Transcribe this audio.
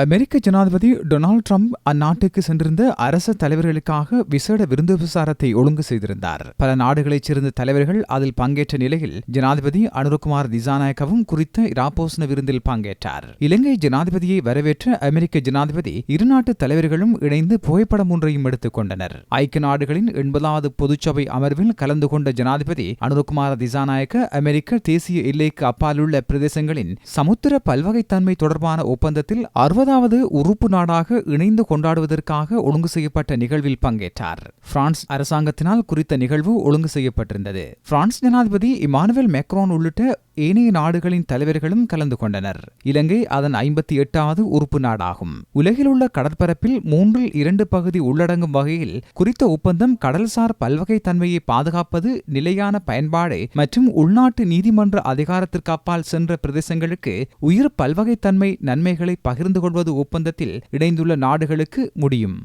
அமெரிக்க ஜனாதிபதி Donald Trump அந்நாட்டுக்கு சென்றிருந்த அரச தலைவர்களுக்காக விசேட விருந்து விசாரத்தை ஒழுங்கு செய்திருந்தார். பல நாடுகளைச் சேர்ந்த தலைவர்கள் அதில் பங்கேற்ற நிலையில் ஜனாதிபதி அனுரகுமார் திசாநாயக்கவும் குறித்த இராப்போசன விருந்தில் பங்கேற்றார். இலங்கை ஜனாதிபதியை வரவேற்ற அமெரிக்க ஜனாதிபதி இரு நாட்டு தலைவர்களும் இணைந்து புகைப்படம் ஒன்றையும் எடுத்துக் கொண்டனர். ஐக்கிய நாடுகளின் எண்பதாவது பொதுச்சபை அமர்வில் கலந்து கொண்ட ஜனாதிபதி அனுரகுமார திசாநாயக்க அமெரிக்க தேசிய எல்லைக்கு அப்பாலுள்ள பிரதேசங்களின் சமுத்திர பல்வகைத்தன்மை தொடர்பான ஒப்பந்தத்தில் அறுபது அறுபதாவது உறுப்பு நாடாக இணைந்து கொண்டாடுவதற்காக ஒழுங்கு செய்யப்பட்ட நிகழ்வில் பங்கேற்றார். பிரான்ஸ் அரசாங்கத்தினால் குறித்த நிகழ்வு ஒழுங்கு செய்யப்பட்டிருந்தது. பிரான்ஸ் ஜனாதிபதி இமானுவேல் மேக்ரோன் உள்ளிட்ட ஏனைய நாடுகளின் தலைவர்களும் கலந்து கொண்டனர். இலங்கை அதன் ஐம்பத்தி எட்டாவது உறுப்பு நாடாகும். உலகில் உள்ள கடற்பரப்பில் மூன்றில் இரண்டு பகுதி உள்ளடங்கும் வகையில் குறித்த ஒப்பந்தம் கடல்சார் பல்வகைத்தன்மையை பாதுகாப்பது நிலையான பயன்பாடு மற்றும் உள்நாட்டு நீதிமன்ற அதிகாரத்திற்கு அப்பால் சென்ற பிரதேசங்களுக்கு உயிர் பல்வகைத்தன்மை நன்மைகளை பகிர்ந்து கொள்வது ஒப்பந்தத்தில் இணைந்துள்ள நாடுகளுக்கு முடியும்.